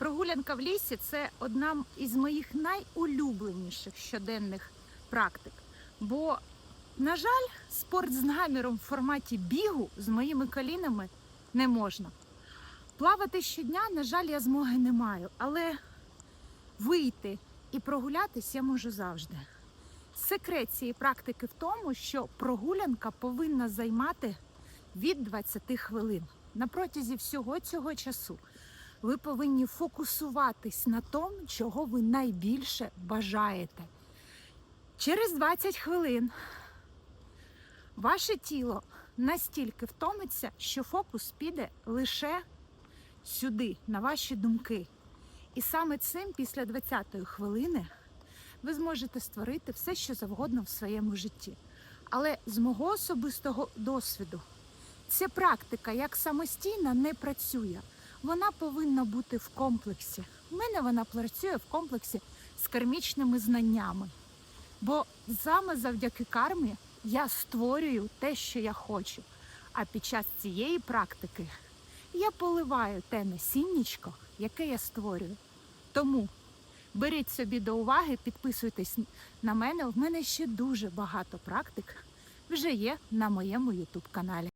Прогулянка в лісі це одна із моїх найулюбленіших щоденних практик. Бо, на жаль, спорт з наміром в форматі бігу з моїми колінами не можна. Плавати щодня, на жаль, я змоги не маю, але вийти і прогулятись я можу завжди. Секрет цієї практики в тому, що прогулянка повинна займати від 20 хвилин. На протязі всього цього часу ви повинні фокусуватись на тому, чого ви найбільше бажаєте. Через 20 хвилин ваше тіло настільки втомиться, що фокус піде лише сюди, на ваші думки. І саме цим після 20-ї хвилини ви зможете створити все, що завгодно в своєму житті. Але з мого особистого досвіду, ця практика як самостійна не працює. Вона повинна бути в комплексі. У мене вона працює в комплексі з кармічними знаннями. Бо саме завдяки кармі я створюю те, що я хочу. А під час цієї практики я поливаю те насіннячко, яке я створюю. Тому беріть собі до уваги, підписуйтесь на мене. В мене ще дуже багато практик вже є на моєму YouTube каналі.